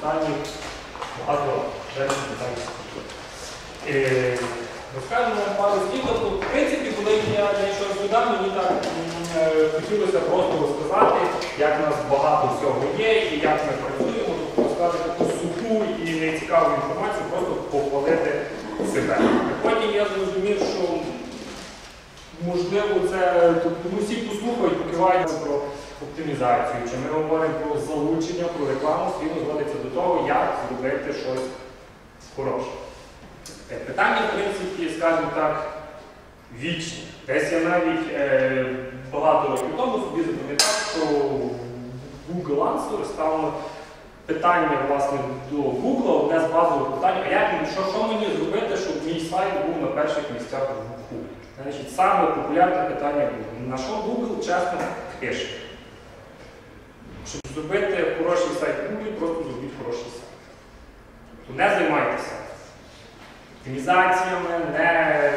останні багато. Е, Розкажемо пару слів. В принципі, коли я йшов сюди, мені так е, хотілося просто розказати, як нас багато всього є і як ми працюємо, розказати таку суху і нецікаву інформацію, просто похвалити себе. Потім я зрозумів, що можливо це тобто, всі послухають, покивають про оптимізацію, чи ми говоримо про залучення, про рекламу, світ зводиться до того, як зробити щось хороше. Е, Питання, в принципі, скажімо так, вічні. Десь я навіть е, багато років тому собі запам'ятав, що Google Answer стало питання власне, до Google, одне з базових питань, а як, що, що мені зробити, щоб мій сайт був на перших місцях в Google? Значить, саме популярне питання Google. На що Google чесно пише? Щоб зробити хороший сайт Google, просто зробіть хороший сайт. Тобто не займайтеся оптимізаціями, не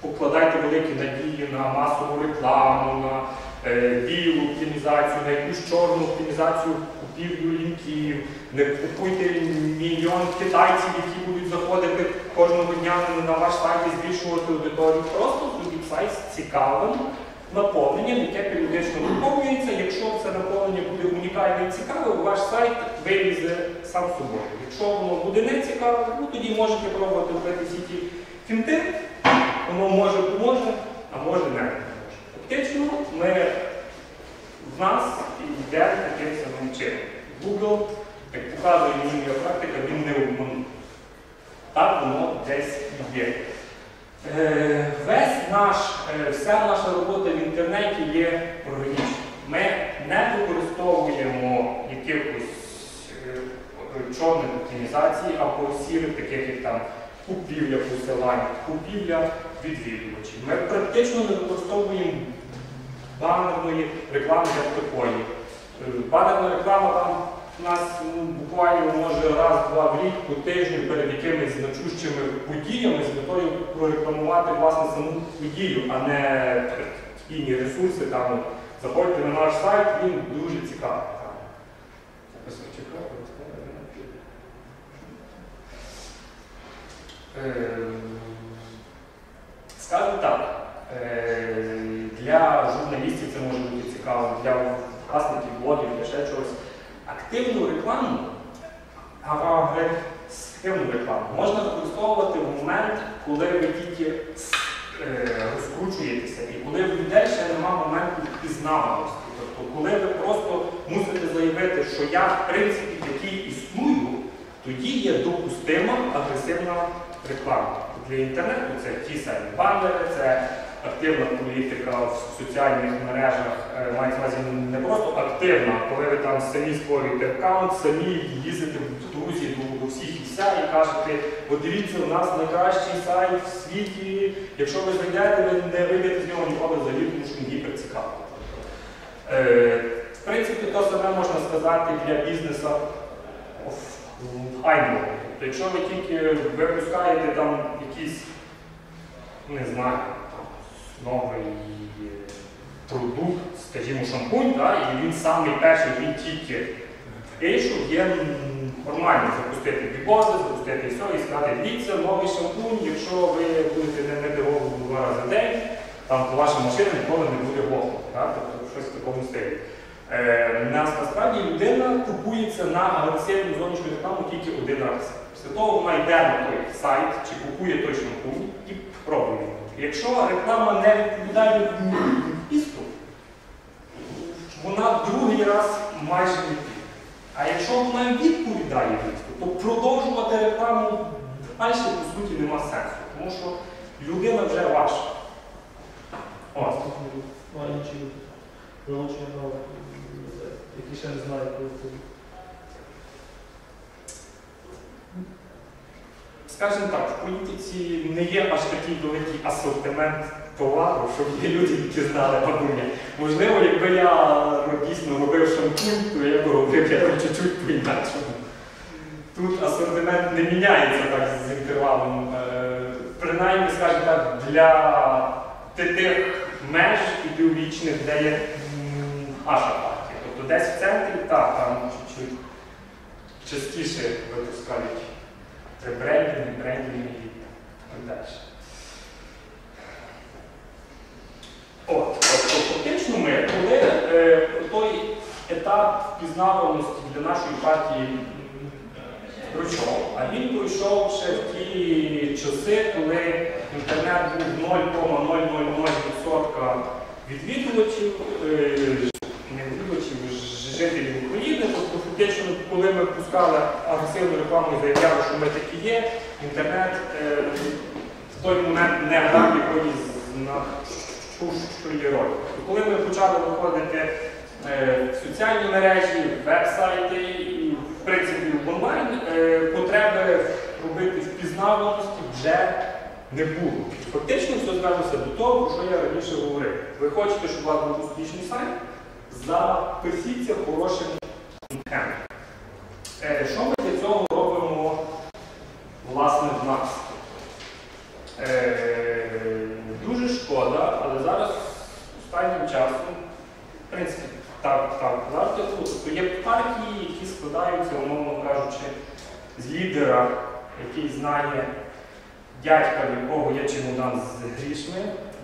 покладайте великі надії на масову рекламу, на е, білу оптимізацію, на якусь чорну оптимізацію купівлю лінків, не купуйте мільйон китайців, які будуть заходити кожного дня на ваш сайт і збільшувати аудиторію. Просто зробіть сайт цікавим наповненням, яке періодично наповнюється. Якщо це наповнення буде унікальне і цікаве, ваш сайт вилізе сам собою. Якщо воно буде не цікаве, ну тоді можете пробувати робити всі ті фінти, воно може поможе, а може не поможе. Фактично, ми в нас йде таким самим чином. Google, як показує моя практика, він не обманув. Так воно десь є. Е, Весь наш, е, вся наша робота в інтернеті є органічна. Ми не використовуємо якихось е, чорних оптимізацій або сірих, таких як там купівля посилань, купівля відвідувачів. Ми практично не використовуємо банерної реклами як такої. Банерна реклама там у нас ну, буквально може раз-два в рік по тижню перед якимись значущими подіями з метою прорекламувати власне саму подію, а не спільні ресурси. Там, заходьте на наш сайт, він дуже цікавий. Е, Скажу так, е, для журналістів це може бути цікаво, для власників блогів, для ще чогось. Активну рекламу, агресивну рекламу можна використовувати в момент, коли ви тільки е, розкручуєтеся і коли в людей ще немає моменту впізнаваності. Тобто, коли ви просто мусите заявити, що я в принципі такий існую, тоді є допустима агресивна реклама. Для інтернету це ті самі банери, це активна політика в соціальних мережах, е, мається увазі не просто активна, коли ви там самі створюєте аккаунт, самі їздите в друзі до, до всіх і вся і кажете, подивіться, у нас найкращий сайт в світі. Якщо ви зайдете, ви не вийдете з нього ніколи взагалі, тому що він гіперцікавий. Е, В принципі, то саме можна сказати для бізнесу хайному. Тобто, якщо ви тільки випускаєте там якийсь, не знаю, новий е, продукт, скажімо, шампунь, да, і він самий перший, він тільки вийшов, є нормально запустити бікози, запустити все і сказати, дивіться, новий шампунь, якщо ви будете не мити голову два рази в день, там ваша машина ніколи не буде глохнути. Да? Тобто щось в такому стилі. Е, нас насправді людина купується на агресивну зовнішню рекламу тільки один раз. Після того вона йде на той сайт чи купує той шампунь і пробує. Якщо реклама не відповідає місту, вона другий раз майже не піде. А якщо вона відповідає місту, то продовжувати рекламу далі по суті нема сенсу. Тому що людина вже ваша. Ось. Які ще не знають про Скажімо так, в політиці не є аж такий великий асортимент товару, щоб є люди, які знали бабуня. Можливо, якби я дійсно робив шампунь, то я б робив якось чуть-чуть по-інакшому. Тут асортимент не міняється так з інтервалом. Е, Принаймні, скажімо так, для тих меж ідеологічних, де є наша партія. Тобто десь в центрі, так, там чуть частіше випускають ребрендінги, брендінги і так далі. От, тобто фактично ми, коли е, той етап впізнаваності для нашої партії пройшов, а він пройшов ще в ті часи, коли інтернет був 0,000% відвідувачів, е, не відвідувачів, жителів України. Тобто фактично, коли ми пускали агресивну рекламу і що ми такі є, інтернет е, в той момент не грав якоїсь значущої ролі. І коли ми почали виходити е, в соціальні мережі, веб-сайти і в принципі в онлайн, е, потреби робити впізнаваності вже не було. Фактично все звелося до того, що я раніше говорив. Ви хочете, щоб у вас був успішний сайт? Запишіться хорошим контентом. Е, Що ми для цього робимо власне в нас? Е, Дуже шкода, але зараз останнім часом, в принципі, так, так, завжди. Тобто є партії, які складаються, умовно кажучи, з лідера, який знає дядька, в якого є чемодан з грішми.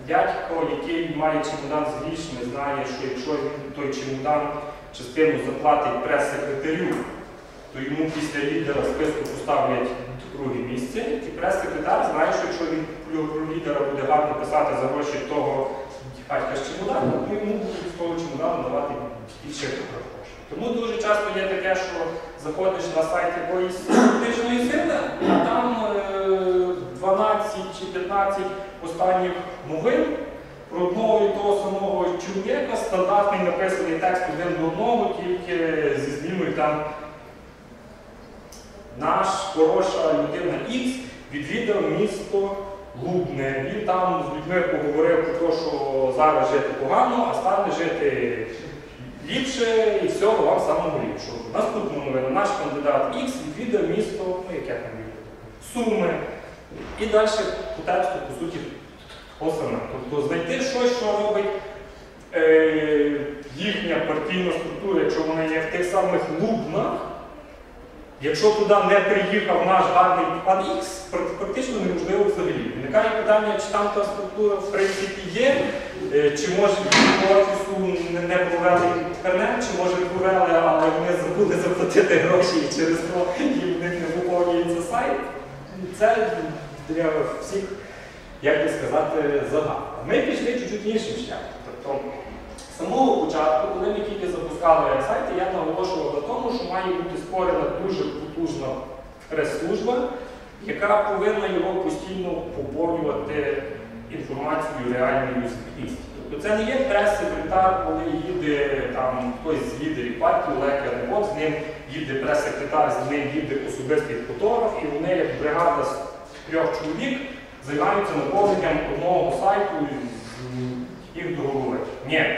Дядько, який має чемодан з грішми, знає, що якщо він той чемодан частину заплатить прес-секретарю, то йому після лідера списку поставлять друге місце. І прес-секретар знає, що якщо він про лідера буде гарно писати за гроші того батька з чемодану, то йому будуть з того чемодану давати більше грошей. Тому дуже часто є таке, що заходиш на сайт якоїсь політичної сили, а там е, 12 чи 15 останніх новин про одного і того самого чоловіка, стандартний написаний текст один до одного, тільки зі зміною там наш хороша людина Х відвідав місто Лубне. Він там з людьми поговорив про те, що зараз жити погано, а стане жити ліпше і всього вам самому ліпшого. Наступна новина. Наш кандидат Х відвідав місто, ну яке там відвідав, Суми. І далі по тексту, по суті, то. Тобто знайти щось, що робить е, їхня партійна структура, якщо вона є в тих самих Лубнах, Якщо туди не приїхав наш гарний пан Х, практично неможливо взагалі. Виникає питання, чи там та структура в принципі є, е, чи може офісу не- провели інтернет, чи може провели, але вони забули заплатити гроші і через то них не виповнюється сайт. Це для всіх, як би сказати, загадка. Ми пішли чуть-чуть іншим шляхом. Тобто, з самого початку, коли ми тільки запускали сайти, я наголошував на тому, що має бути створена дуже потужна прес-служба, яка повинна його постійно поповнювати інформацією реальною звітністю. Тобто це не є прес-секретар, коли їде там хтось з лідерів партії, Олег Янеков, з ним їде прес-секретар, з ним їде особистий фотограф, і вони, як бригада з трьох чоловік, займаються наповненням одного сайту їх до голови. Ні,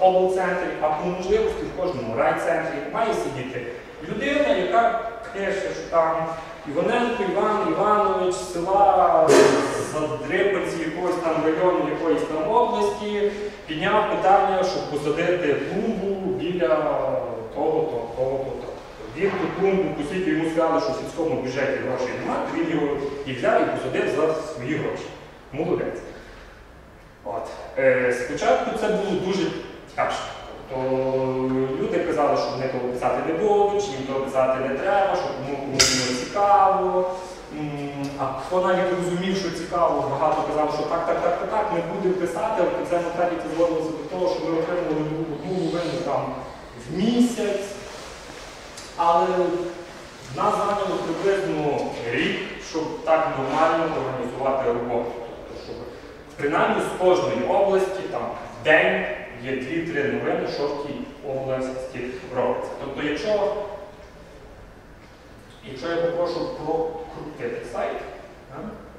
облцентрі, а по можливості в кожному райцентрі має сидіти людина, яка пише, що там Іваненко Іван Іванович села Задрипанці якогось там району якоїсь там області підняв питання, щоб посадити клумбу біля того-то, того-то, того. Він ту клумбу, оскільки йому сказали, що в сільському бюджеті грошей немає, він його і взяв і посадив за свої гроші. Молодець. От. Е, спочатку це було дуже тяжко. Тобто люди казали, що вони того писати не будуть, чи їм того писати не треба, що кому кому не цікаво. А хто навіть розумів, що цікаво, багато казав, що так, так, так, так, так, ми будемо писати, але в кінцевому етапі це зводилося до того, що ми отримували одну новину там в місяць. Але нас зайняло приблизно рік, щоб так нормально організувати роботу. Тобто, щоб принаймні з кожної області там в день є 2-3 новини, в тій області робиться. Тобто, якщо, якщо я попрошу прокрутити сайт,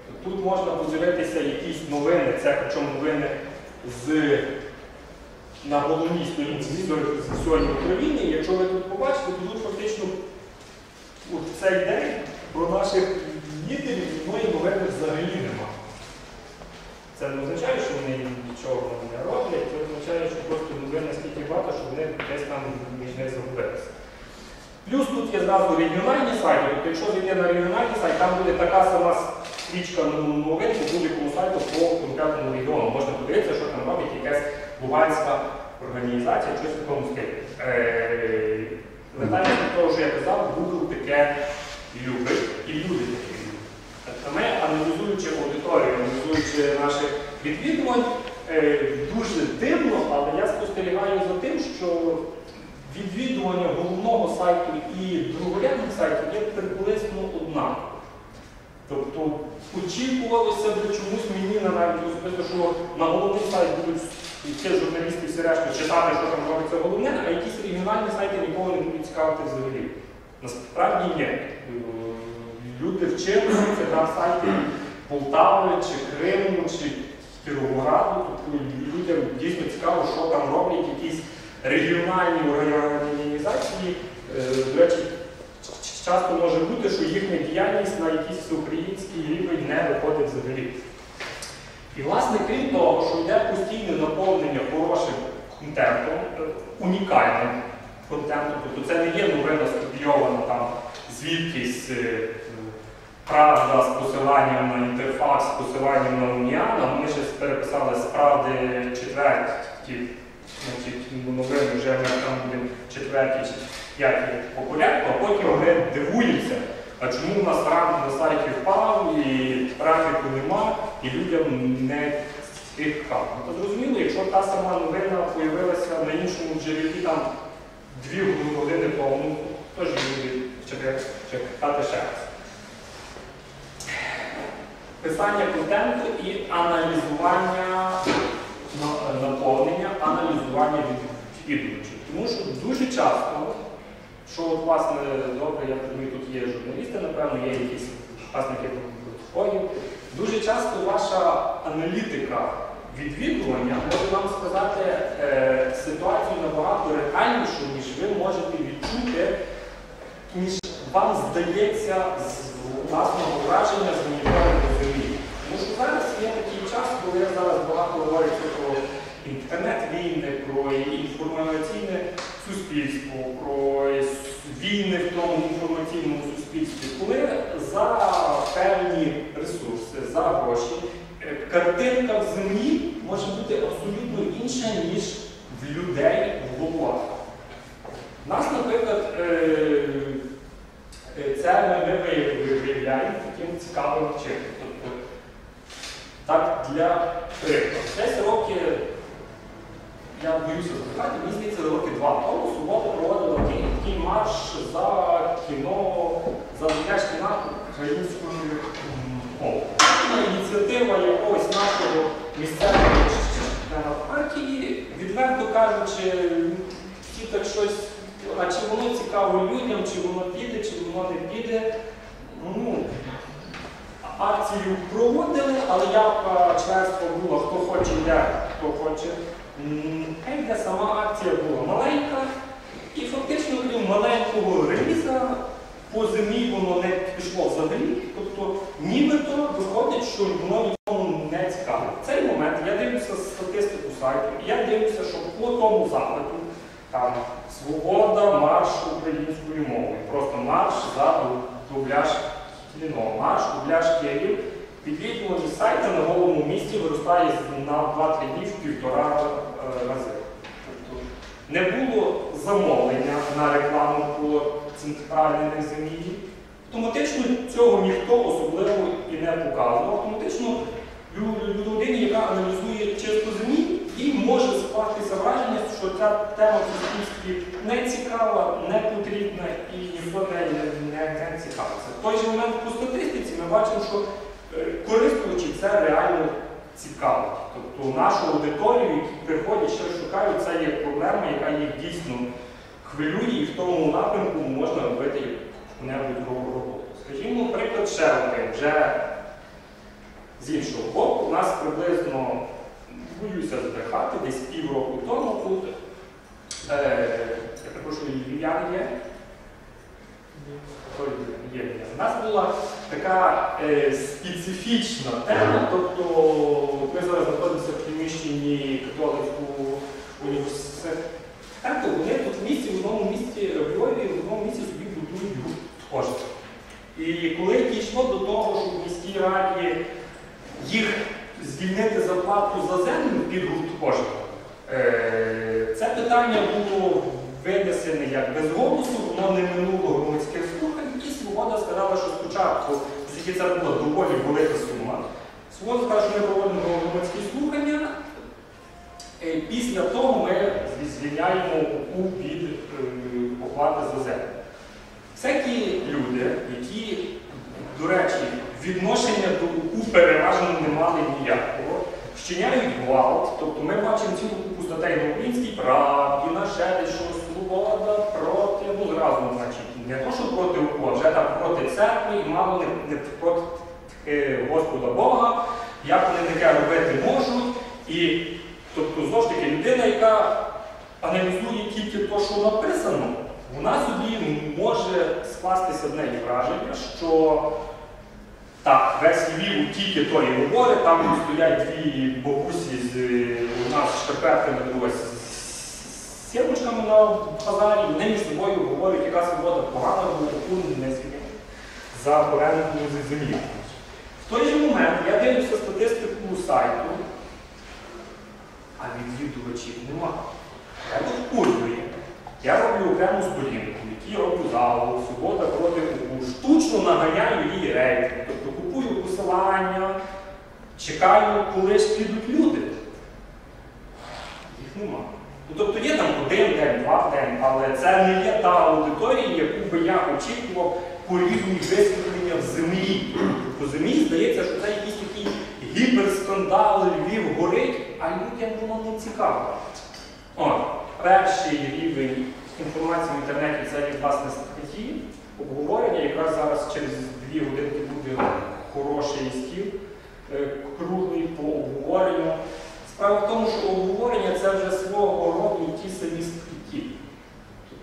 то тут можна подивитися якісь новини, це причому новини з на головній сторінці сьогодні України. Якщо ви тут побачите, то тут фактично в цей день про наших лідерів жодної новини взагалі немає. Це не означає, що вони нічого не роблять, це означає, що просто новин настільки багато, що вони десь там між них загубилися. Плюс тут є зразу регіональні сайти, тобто якщо зайти на регіональний сайт, там буде така сама стрічка новин по будь-якому сайту по конкретному регіону. Можна подивитися, що там робить якась луганська організація, щось в такому стилі. Е, Звертаючись до того, що я казав, Google таке любить і люди таке люблять. Тобто ми, аналізуючи аудиторію, аналізуючи наші відвідувань, е, дуже дивно, але я спостерігаю за тим, що відвідування головного сайту і другорядних сайтів є приблизно однаково. Тобто очікувалося б чомусь мені на навіть особисто, що на головний сайт будуть ті журналісти всі решта читати, що там робиться головне, а якісь регіональні сайти ніколи не будуть цікавити взагалі. Насправді ні. Е, Люди вчилися на сайті Полтави, чи Криму, чи Кіровограду. Тобто людям дійсно цікаво, що там роблять якісь регіональні організації. Е, До речі, часто може бути, що їхня діяльність на якийсь всеукраїнський рівень не виходить взагалі. І, власне, крім того, що йде постійне наповнення хорошим контентом, е, унікальним контентом, тобто це не є новина скопійована там звідкись е, правда з посиланням на інтерфакс, з посиланням на Уніана. Ми ще переписали з правди четверті, значить, новини вже ми там будемо четверті чи п'яті по порядку, а потім ми дивуємося, а чому у нас ранг на сайті впав і трафіку нема, і людям не цікаво. Ну, то зрозуміло, якщо та сама новина з'явилася на іншому джерелі там дві години тому, ну, теж люди чекати ще раз. Писання контенту і аналізування наповнення, аналізування відвідувачів. Тому що дуже часто, що от, власне добре, я думаю, тут є журналісти, напевно, є якісь власники блогів, дуже часто ваша аналітика відвідування може вам сказати е, ситуацію набагато реальнішу, ніж ви можете відчути, ніж вам здається з власного враження з моніторингу землі. Тому що зараз є такий час, коли я зараз багато говориться про інтернет-війни, про інформаційне суспільство, про війни в тому інформаційному суспільстві, коли за певні ресурси, за гроші, картинка в землі може бути абсолютно інша, ніж в людей в головах. Нас, наприклад, е, е, це ми виявляємо таким цікавим чином. Тобто, так, для прикладу, десь роки, я боюся сказати, мені здається, роки два тому субота проводила такий, марш за кіно, за дитячий кіно українською мовою. Ініціатива якогось нашого місцевого партії, відверто кажучи, всі так щось, а чи воно цікаво людям, чи воно піде, чи воно не піде. Ну, акцію проводили, але явка членства була, хто хоче йде, хто хоче. Хай сама акція була маленька, і фактично, крім маленького реліза, по землі воно не пішло взагалі. Тобто, нібито виходить, що воно нікому не цікаво. В цей момент я дивлюся статистику сайту, і я дивлюся, що по тому запиту там свобода марш українською мовою. Просто марш за дубляж кіно, марш, дубляж Київ. Відвідуваність сайту на головному місці виростає на 2-3 дні в півтора е, рази. Тобто не було замовлення на рекламу по центральній землі. Автоматично цього ніхто особливо і не показував. Автоматично лю- людині, яка аналізує чисто землі, їй може скластися враження, що ця тема в суспільстві не цікава, не потрібна і ніхто не, не, не цікавиться. В той же момент по статистиці ми бачимо, що е, користувачі це реально цікавить. Тобто нашу аудиторію, які приходять, що шукають, це є проблема, яка їх дійсно хвилює, і в тому напрямку можна робити яку-небудь роботу. Скажімо, приклад ще вже з іншого боку, у нас приблизно, боюся збрехати, десь півроку тому тут, е, я перепрошую, львів'яни є. У нас була така е, специфічна тема, тобто ми зараз знаходимося в приміщенні католицького університету Так, то вони тут в місті, в одному місті, в Львові, в одному місті собі будують гуртожиток. І коли дійшло до того, що в міській раді їх звільнити зарплату за землю під гуртожиток, е, це питання було винесене як без голосу, воно не минуло громадських слухань, і Свобода сказала, що спочатку, оскільки це була доволі велика сума, Свобода сказала, що ми проводимо громадські слухання, Е, Після того ми звільняємо УКУ від е, оплати за землю. Всякі люди, які, до речі, відношення до УКУ переважно не мали ніякого, вчиняють гвалт, тобто ми бачимо цілу купу статей на українській правді, на ще десь, що свобода проти, ну зразу, значить, не то, що проти УКУ, а вже так проти церкви і мало не, не проти е, Господа Бога, як вони таке робити можуть. І Тобто, знову ж таки, людина, яка аналізує тільки те, що написано, вона собі може скластися в неї враження, що так, весь Львів тільки то і говорить, там стоять дві бабусі з у нас шкарпетками ось, з сімочками на базарі, вони між собою говорять, яка свобода погана, бо таку не за оренду землі. В той же момент я дивлюся статистику сайту. А відвідувачів нема. Я курюю. Я роблю окрему сторінку, в якій роблю залу, свобода проти УКУ. Штучно наганяю її рейтинг. Тобто купую посилання, чекаю, коли ж підуть люди. Їх нема. Ну, тобто є там один день, два день, але це не є та аудиторія, яку би я очікував по висвітлення в землі. По землі здається, що це якийсь такий гіперскандал, Львів горить, а людям воно не цікаво. О, перший рівень інформації в інтернеті це є власне статті, обговорення. Якраз зараз через дві годинки буде хороший стіл е, круглий по обговоренню. Справа в тому, що обговорення це вже свого роду ті самі статті.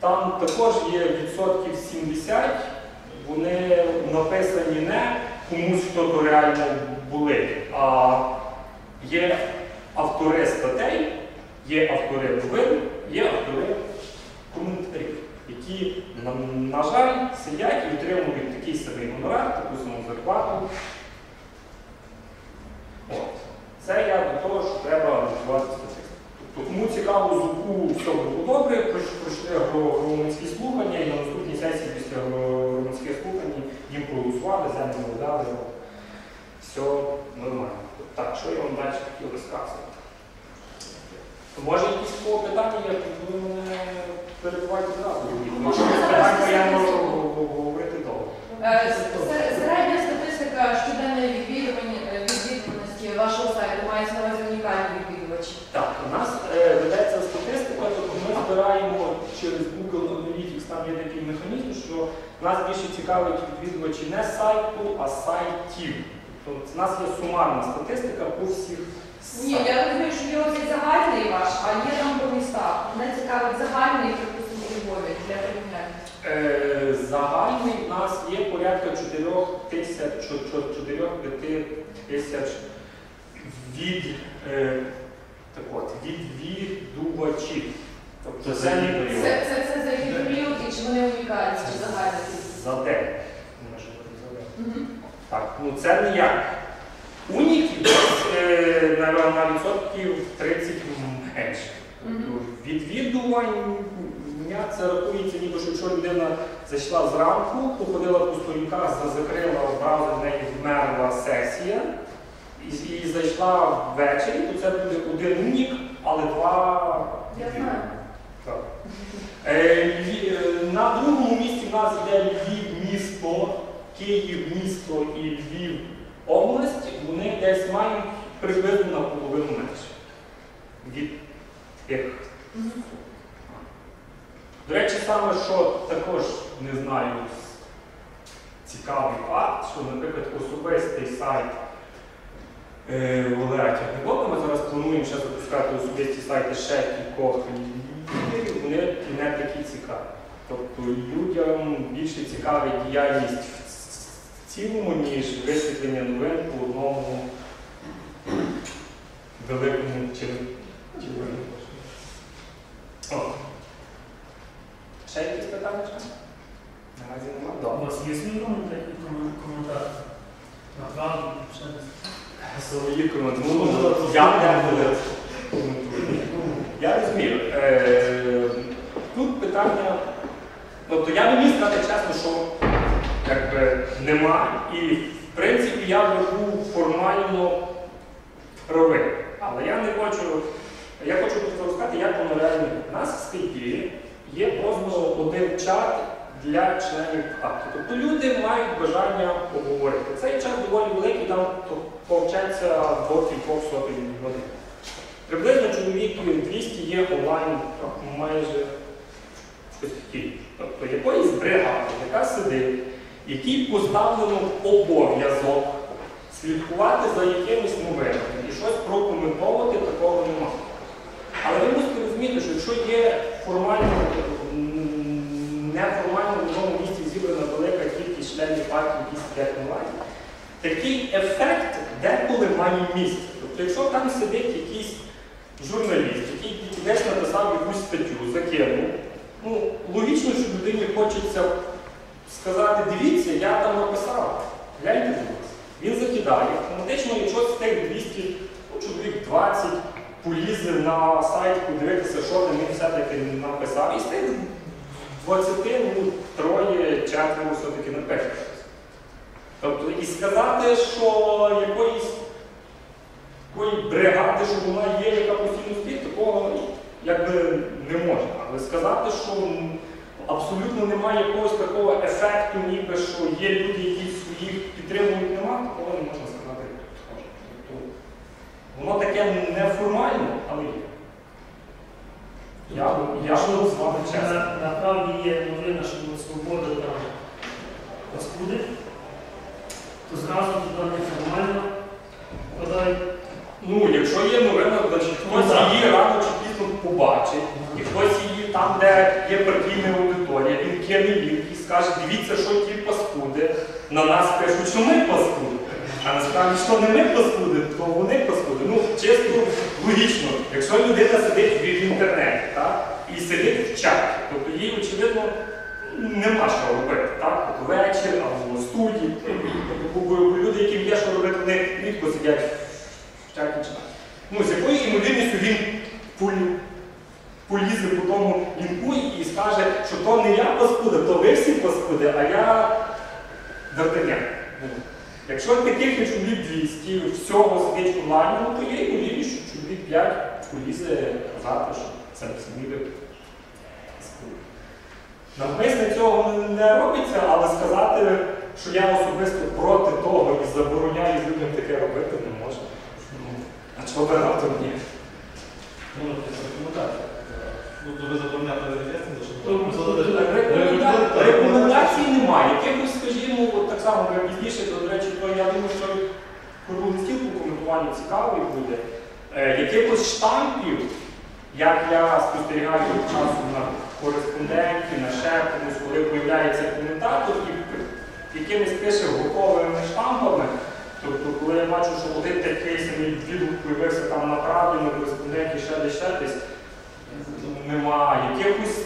Там також є відсотків 70, вони написані не комусь, хто то реально були, а є автори статей, є автори новин, є автори коментарів, які, на, на жаль, сидять і отримують такий самий гонорар, таку саму зарплату. От. Це я до того, що треба аналізувати статистику. Тобто, кому цікаво з УКУ все було добре, пройшли гро- громадські слухання, і на наступній сесії після гро- громадських слухань їм проголосували, землю надали. Все нормально. Так, що я далі хотів? Може якісь по питання, я ви мене перебувайте зразу. Тому що без я можу говорити довго. Е, Середня статистика щоденної е, відвідуваності вашого сайту мається на увазі унікальні відвідувачі. Так, у нас е, ведеться статистика, тобто ми збираємо через Google Analytics, там є такий механізм, що нас більше цікавить відвідувачі не сайту, а сайтів. Тобто у нас є сумарна статистика по всіх Ні, я розумію, що є оцей загальний ваш, а є там по містах. Мене цікавить загальний, припустимо, у Львові для порівняння. Е, Загальний в нас є порядка 4 тисяч, 4-5 тисяч від, е, так от, відвідувачів. Тобто Це це за який період? Це, це, це за який період і чи вони унікальні, чи загальний? за день. Може, за день. Мгм. Так, ну це не як. Уніків е, на, відсотків 30 менше. Тобто відвідування це рахується, ніби що якщо людина зайшла зранку, походила по сторінках, закрила одразу в неї вмерла сесія і, і зайшла ввечері, то це буде один унік, але два. Я знаю. Так. Е, е, На другому місці в нас йде Львів місто, Київ місто і Львів область. Вони десь мають приблизно на половину менше. Від тих. До речі, саме що також не знаю, цікавий факт, що, наприклад, особистий сайт е, Валерія Тягнебока, ми зараз плануємо ще запускати особисті сайти ще кількох лідерів, вони не такі цікаві. Тобто людям більше цікавить діяльність в цілому, ніж висвітлення новин по одному великому чи. О. Ще якісь питання? Наразі У немає. вас є свій коментар? коментар? Направду, ще десь? Свої коментарі. Ну, Ну, Я не буду коментую. Я розумію. Е, Тут питання. Тобто я не міг сказати чесно, що якби нема. І в принципі я був формально правий. Але я не хочу. Я хочу просто розказати, як воно реально. У нас в скільки є просто один чат для членів акту. Тобто люди мають бажання поговорити. Цей чат доволі великий, там повчаться до кількох сотень годин. Приблизно чоловік 200 є онлайн майже постійно. Тобто якоїсь бригади, яка сидить, якій поставлено обов'язок слідкувати за якимись новинами і щось прокоментовувати, такого немає. Але ви мусите розуміти, що якщо є формально, неформально в одному місці зібрана велика кількість членів партії, які сидять онлайн, такий ефект деколи має місце. Тобто, якщо там сидить якийсь журналіст, який десь написав якусь статтю, закинув, ну, логічно, що людині хочеться сказати, дивіться, я там написав, гляньте. Він закидає, автоматично, якщо з тих 200, ну, чоловік 20 полізе на сайт, подивитися, що там він все-таки написав, і з тих 20, ну, троє, четверо все-таки напише щось. Тобто, і сказати, що якоїсь бригади, що вона є, яка постійно стоїть, такого якби не можна. Але сказати, що м, абсолютно немає якогось такого ефекту, ніби що є люди, які своїх підтримують, нема, такого не можна сказати. Тобто, воно таке неформально, але є. Я, я буду з вами чесно. На- Направді є новина, що була свобода там паскуди, то зразу туди неформально подають. Ну, якщо є новина, значить Ну, хтось її рано чи пізно побачить, і хтось її там, де є партійна аудиторія, він кине лінк і скаже, дивіться, що ті паскуди. На нас пишуть, що ми паскуди. А насправді, що не ми паскуди, то вони паскуди. Ну, чисто логічно, якщо людина сидить в інтернеті, так, і сидить в чаті, тобто їй, очевидно, нема що робити, так? Вечір або в студії. Люди, яким є що робити, вони рідко сидять в чаті чи Ну, з якою ймовірністю він полі- полізе по тому лінку і скаже, що то не я паскуда, то ви а я Д'Артанян. Ну, Якщо таких є чоловік 200, всього сидить онлайн, ну, то є ймовірність, що чоловік 5 полізе казати, що це ви паскуди. Навмисне цього не робиться, але сказати, що я особисто проти того і забороняю людям таке робити, не можна. Ну, а чого раптом ні? Ну, це Ну, ви заповняли реєстрацію, що Рекомендацій немає. Якихось, скажімо, от так само вже пізніше, то, до речі, то я думаю, що круглий стіл по коментуванню цікавий буде. Е, якихось штампів, як я спостерігаю часу на кореспонденті, на ще комусь, коли появляється коментатор і якимись пише готовими штампами. Тобто, коли я бачу, що один такий самий відгук появився там на правді, на кореспонденті, ще десь ще десь, немає. Якихось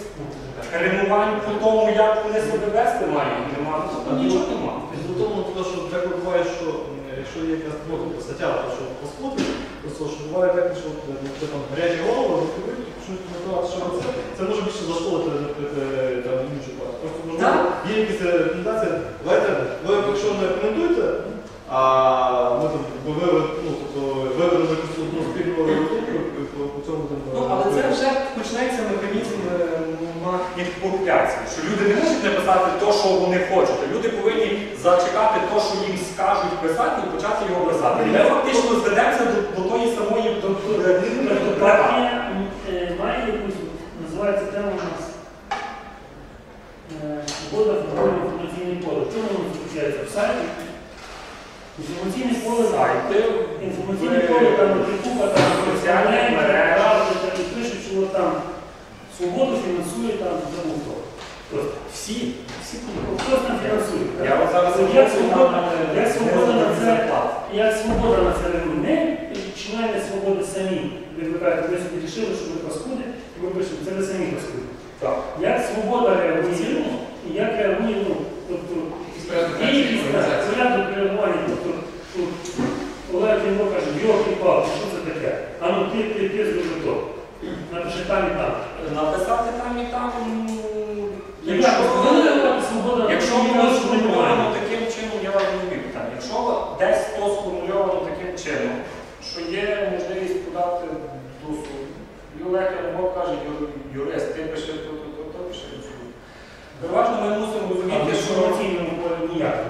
Ремувань по тому, як вони себе вести мають, немає. Ну, тобто нічого немає. Того, що так буває, що якщо є якась ну, тобто стаття, то що послухати, просто що буває так, що е, там гарячі голови, почнуть коментувати, що це, це може більше зашкодити, наприклад, е, там іншу партію. Просто можливо, є якісь е, рекомендації. Давайте, ви якщо не коментуєте, а ми там, ви, ну, тобто, ви робите якусь одну спільну по, цьому там. Ну, але це вже почнеться механізм е, маніпуляції, що люди не можуть написати те, що вони хочуть. а Люди повинні зачекати те, що їм скажуть писати, і почати його писати. Ми фактично зведемося до, до тої самої Партія е, має якусь, називається тема у нас е, свобода формування інформаційне поле. Чому воно заключається? В сайті? Інформаційне поле сайти. Інформаційне поле там купа там соціальних соціальних там і пишуть, що там свободу фінансує там тому хто. Всі, всі Хтось там фінансує. Я от зараз Як свобода, як свобода на це, як свобода на це? Не члени свободи самі. Ви кажете, ви собі рішили, що ви паскуди, і ви пишете, це ви самі паскуди. Як свобода реагує, і як реагує, ну, тобто, так, порядок реагування, тобто, ну, Олег йому каже, йоки що це таке? А ну ти, ти, ти зроби то. Напиши там і там. Написати там і там, ну, Якщо якщо, воно сформульовано таким чином, я вам не вірю. Там, Якщо десь то сформульовано таким чином, що є можливість подати до суду, і Олег каже, юрист, ти пиши то, то, то, то, пиши до суду. Переважно ми мусимо А в розуміти, що інформаційному полі ніяк.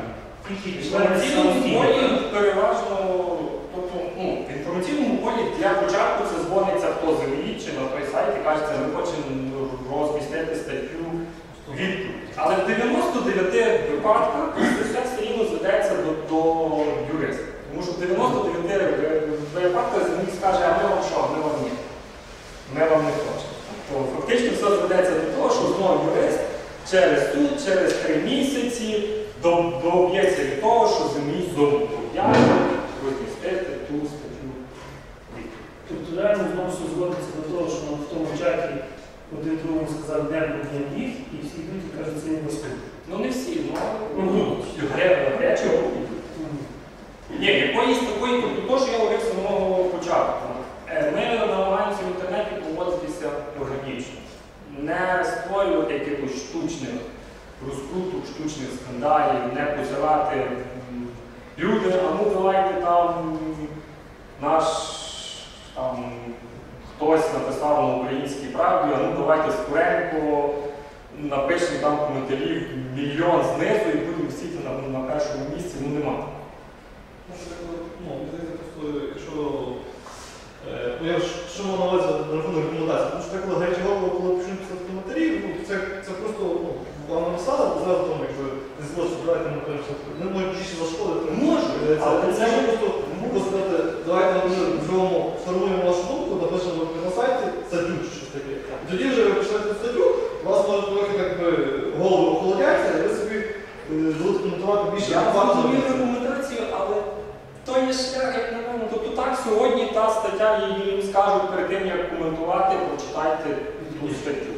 Тільки В члени самостійно. переважно, ну, в інформаційному полі для початку це дзвониться хто землі чи на той сайт і кажеться, ми хочемо розмістити статтю відповідь. Але в 99 випадках це все рівно зведеться до, до юриста. Тому що в 99 випадках землі скаже, а ми вам що, ми вам ні. Ми вам не хочемо. То фактично все зведеться до того, що знову юрист через суд, через три місяці до- доб'ється від того, що землі знову розмістити ту статтю відповідь. Тобто реально знову все зводиться до того, що в тому чаті один другому сказав, де буде їх, і всі і кажуть, це не безпечно. Ну не всі, ну, Ну, ну гаряче. Ні, якоїсь такої, тобто то, що я говорив з самого початку. Е, Ми намагаємося в інтернеті поводитися органічно, не створювати якихось штучних розкруток, штучних скандалів, не позивати м, люди, а ну давайте там наш там хтось написав на українській правді, а ну давайте Скоренко напишемо там коментарів мільйон знизу і будемо всіти на, на першому місці, ну нема. Ну, ну, е, ну, я що мав на увазі рахунок рекомендацій, тому що так, коли гарячі коли почнуть писати коментарі, це, це просто, ну, вам написали, зразу тому, якщо не зможеш брати на що не можуть більше зашкодити. Можуть, Це, але це, це просто, можна сказати, давайте ми зробимо, сформуємо вашу думку, напишемо на сайті статтю чи щось таке. Тоді вже ви пишете статтю, у вас може трохи голови охолодяться, і ви собі е, будете коментувати більше Я фактів. зрозумів рекомендацію, але то є шлях, як на мене. Тобто так, сьогодні та стаття їй їм скажуть перед тим, як коментувати, прочитайте ту статтю.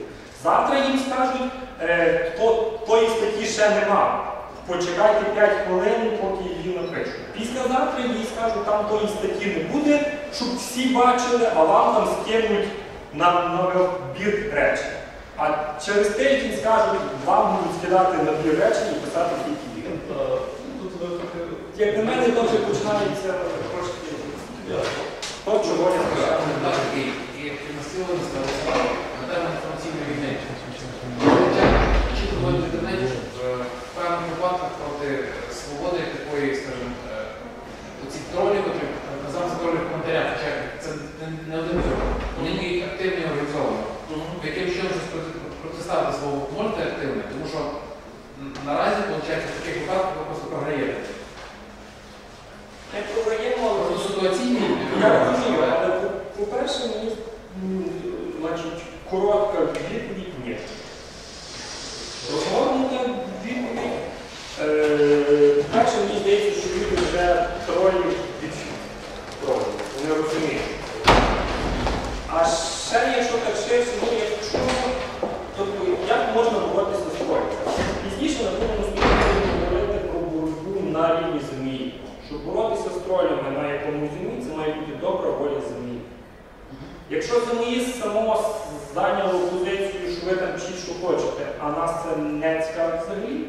Завтра їм скажуть, е, то, тої статті ще нема. Почекайте 5 хвилин, поки її напишуть. Післязавтра їй скажуть, там тої не буде, щоб всі бачили, а вам там скинуть на, на набір речень. А через тиждень скажуть, вам будуть скидати набір речень і писати тільки їх. Е, Тут ви трохи Як на мене, то вже починається трошки то, чого я насилували справу на інформаційної війни. Чітко говорить в інтернеті, що в е, певних випадках проти свободи такої, скажімо, е, оці тролі, котрі називаються тролі в коментарях, в чаті, це не- не один цього. Вони діють активно і організовано. Ви яким чином щось проти- протиставити свого можете активно, тому що м, наразі, виходить, в таких випадках ви просто програєте. Не програємо, але Просто ситуаційні я розумію, але по- по-перше, мені м, значить, коротка відповідь ні. Розгорнута відповідь. Е, Перше, мені здається, що люди вже тролі від тролі. Вони розуміють. А ще, якщо так ширше, ну якщо, тобто, як можна боротися з тролем? Пізніше, напевно, будемо говорити про боротьбу на рівні землі. Щоб боротися з тролями на якомусь землі, це має бути добра воля землі. Якщо землі само зайняло позицію, що ви там вчіть, що хочете, а нас це не цікавить взагалі,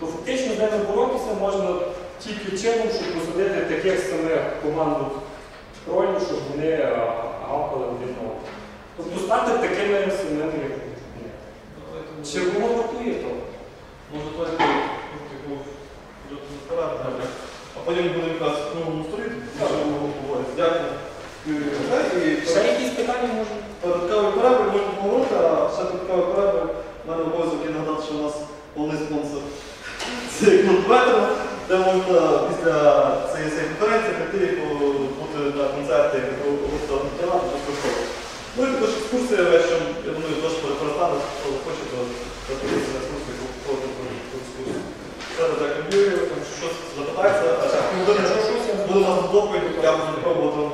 то фактично з ними боротися можна тільки чином, щоб посадити таких самих команду тролів, щоб вони гавкали один одного. Тобто стати такими самими, як вони. Чи воно вартує того? Може, давайте таку порад, а потім будемо якраз новому сторінку, ми говорити. Дякую. Ще якісь питання можуть? Додатковий перерви можна поговорити, а ще додатковий перерви. У мене обов'язок є нагадати, що у нас головний спонсор це клуб Ветеран, де можна після цієї конференції прийти бути на концерті гурту Антонат безкоштовно. Ну і також екскурсія вечором, я думаю, теж перестане, хто хоче, то запитися на екскурсію, по екскурсію. Все, дякую тому що щось запитається, а ще буде нас доповідь, я буду пробувати